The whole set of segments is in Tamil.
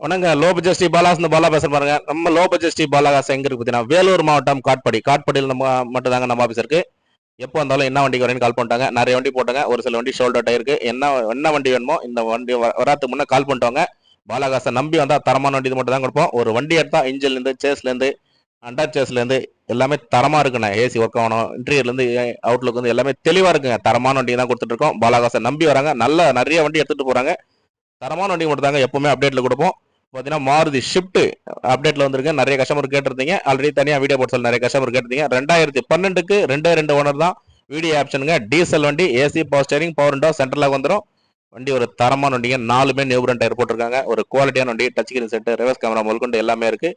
வணங்க லோ ஜஸ்டி ஸ்ரீ பாலா பேசுற பாருங்க. நம்ம லோ ஜஸ்டி ஸ்ரீ எங்க இருக்கு பார்த்தீங்கன்னா வேலூர் மாவட்டம் காட்படி. காட்படியில் நம்ம மட்டும் தாங்க நம்ம ஆஃபீஸ் இருக்கு. எப்போ வந்தாலும் என்ன வண்டிக்கு வரேன்னு கால் பண்ணிட்டாங்க. நிறைய வண்டி போட்டாங்க. ஒரு சில வண்டி ஷோல்டர் டயருக்கு என்ன என்ன வண்டி வேணுமோ இந்த வண்டி வ- வராதுக்கு முன்னே கால் பண்ணிட்டோங்க பாலாகாசை நம்பி வந்தால் தரமான வண்டி இது மட்டும் தான் கொடுப்போம். ஒரு வண்டி எடுத்தா இன்ஜின்லேருந்து சேஸ்லேருந்து அண்டர் சேஸ்லேருந்து எல்லாமே தரமாக இருக்குண்ணே. ஏசி ஒர்க் ஆகணும். இன்டீரியர்லேருந்து அவுட்லுக் வந்து எல்லாமே தெளிவாக இருக்குங்க. தரமான வண்டி தான் கொடுத்துட்டு இருக்கோம். பாலாகாசை நம்பி வராங்க. நல்ல நிறைய வண்டி எடுத்துகிட்டு போகிறாங்க தரமான வண்டி மட்டும் தாங்க எப்பவுமே அப்டேட்டில் கொடுப்போம். பார்த்தீங்கன்னா மாறுதி ஷிஃப்ட் அப்டேட்ல வந்திருக்கு. நிறைய கஸ்டமர் கேட்டிருந்தீங்க. ஆல்ரெடி தனியாக வீடியோ போட்டு நிறைய கஸ்டமர் கேட்டிருந்தீங்க. ரெண்டாயிரத்தி பன்னெண்டுக்கு ரெண்டே ரெண்டு ஓனர் தான். வீடியோ ஆப்ஷனுங்க டீசல் வண்டி AC power steering power window சென்ட்ரலாக வந்துடும் வண்டி ஒரு தரமான வண்டிங்க. நாலுமே நியூ டயர் போட்டிருக்காங்க. ஒரு குவாலிட்டியான வண்டி touch screen set reverse camera முதற்கொண்டு எல்லாமே இருக்கு.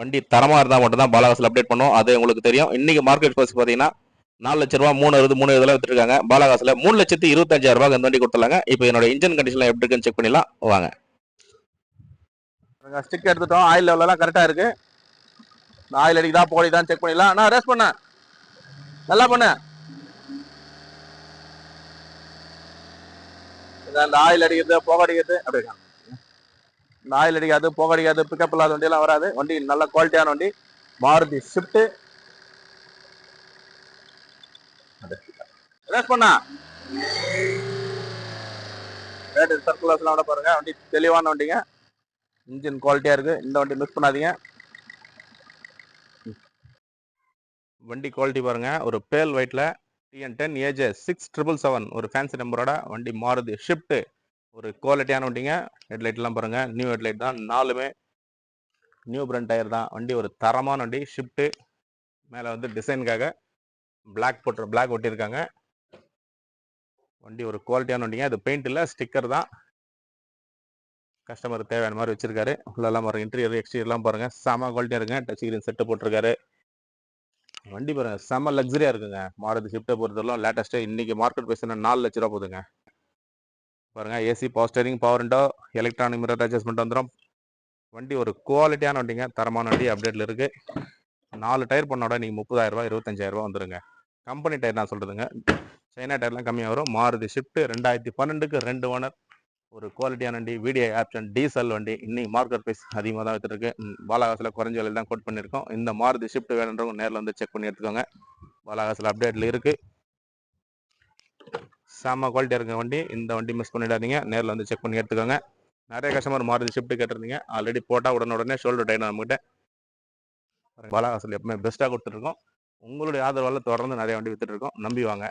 வண்டி தரமாக இருந்தால் மட்டும் தான் பாலாகாசில் அப்டேட் பண்ணுவோம் அது உங்களுக்கு தெரியும். இன்னைக்கு மார்க்கெட் ப்ரைஸ் பார்த்தீங்கன்னா நாலு லட்ச ரூபா மூணு இருபது மூணு இதெல்லாம் வித்துருக்காங்க பாலாகாசில் மூணு லட்சத்தி இருபத்தஞ்சாயிரம் ரூபாய் இந்த வண்டி கொடுத்துருக்காங்க இப்போ என்னோட இன்ஜின் கண்டிஷன்லாம் எப்படி இருக்குன்னு செக் பண்ணிடலாம். வாங்க. ஸ்டிக் எடுத்துட்டோம். ஆயில் லெவலெல்லாம் கரெக்டாக இருக்குது இந்த ஆயில் அடிக்குதா போடிதான் செக் பண்ணிடலாம். நான் ரேஸ் பண்ண. நல்லா பண்ண. அந்த ஆயில் அடிக்கிறது புகை அடிக்கிறது அப்படி இந்த ஆயில் அடிக்காது புகை அடிக்காது பிக்கப் இல்லாத வண்டியெல்லாம் வராது. வண்டி நல்ல குவாலிட்டியான வண்டி. மாருதி ஷிஃப்ட்டு ரேஸ் பண்ணா. ரேட்டு சர்க்குலர்ஸ்லாம் விட பாருங்க. வண்டி தெளிவான வண்டிங்க. இன்ஜின் குவாலிட்டியாக இருக்குது இந்த வண்டி மிஸ் பண்ணாதீங்க. வண்டி குவாலிட்டி பாருங்கள் ஒரு பேல் ஒயிட்டில் TN ten AJ six triple seven ஒரு ஃபேன்சி நம்பரோட வண்டி மாறுது. ஷிஃப்ட்டு ஒரு குவாலிட்டியான வண்டிங்க. ஹெட்லைட்லாம் பாருங்கள் நியூ ஹெட்லைட் தான். நாலுமே நியூ பிரண்ட் டயர் தான். வண்டி ஒரு தரமான வண்டி. ஷிஃப்ட்டு மேலே வந்து டிசைனுக்காக பிளாக் போட்டு பிளாக் ஒட்டியிருக்காங்க. வண்டி ஒரு குவாலிட்டியான வண்டிங்க. அது பெயிண்ட் இல்லை ஸ்டிக்கர் தான். கஸ்டமர் தேவையான மாதிரி வச்சிருக்காரு. உள்ளெல்லாம் பாருங்க இன்டீரியர் எக்ஸ்டீரியர்லாம் பாருங்க. செம குவாலிட்டியாக இருக்குங்க. டச் ஸ்கிரீன் செட்டு போட்டிருக்காரு. வண்டி பாருங்க செம லக்ஸரியா இருக்குங்க. மாருதி ஷிஃப்ட்டை பொறுத்தவரைக்கும் லேட்டஸ்ட்டு இன்னைக்கு மார்க்கெட் பேசினா நாலு லட்ச ரூபா போதுங்க பாருங்க AC power steering power window electronic mirror adjustment வந்துடும் வண்டி ஒரு குவாலிட்டியான வண்டிங்க. தரமான வண்டி அப்டேட்டில் இருக்கு. நாலு டயர் பண்ணோட நீங்க முப்பதாயிரரூபா இருபத்தஞ்சாயிரரூபா வந்துடுங்க வந்துருங்க. கம்பெனி டயர் நான் சொல்கிறதுங்க சைனா டயர்லாம் கம்மியாக வரும். மாருதி ஷிஃப்ட் ரெண்டாயிரத்தி பன்னெண்டுக்கு ரெண்டு ஓனர். ஒரு குவாலிட்டியான வண்டி வீடியோ ஆப்ஷன் டீசல் வண்டி இன்னைக்கு மார்க்கெட் ப்ரைஸ் அதிகமாக தான் வித்துருக்கு பாலாகாசில் குறைஞ்ச விலையில் தான் கோட் பண்ணியிருக்கோம். இந்த மாருதி ஷிஃப்ட் வேணுன்றவங்க நேரில் வந்து செக் பண்ணி எடுத்துக்கோங்க. பாலாகாசில் அப்டேட்டில் இருக்குது செம்ம குவாலிட்டியாக இருக்க வண்டி. இந்த வண்டி மிஸ் பண்ணிடாதீங்க. நேரில் வந்து செக் பண்ணி எடுத்துக்கோங்க. நிறைய கஸ்டமர் மாறுதி ஷிஃப்ட் கேட்டிருந்தீங்க. ஆல்ரெடி போட்டால் உடனே உடனே ஷோல்டர் டைன் நம்மகிட்ட. பாலாகாசில் எப்பவுமே பெஸ்ட்டாக கொடுத்துருக்கோம் உங்களுடைய ஆதரவால் தொடர்ந்து நிறைய வண்டி வித்துட்டு இருக்கோம் நம்பி வாங்க.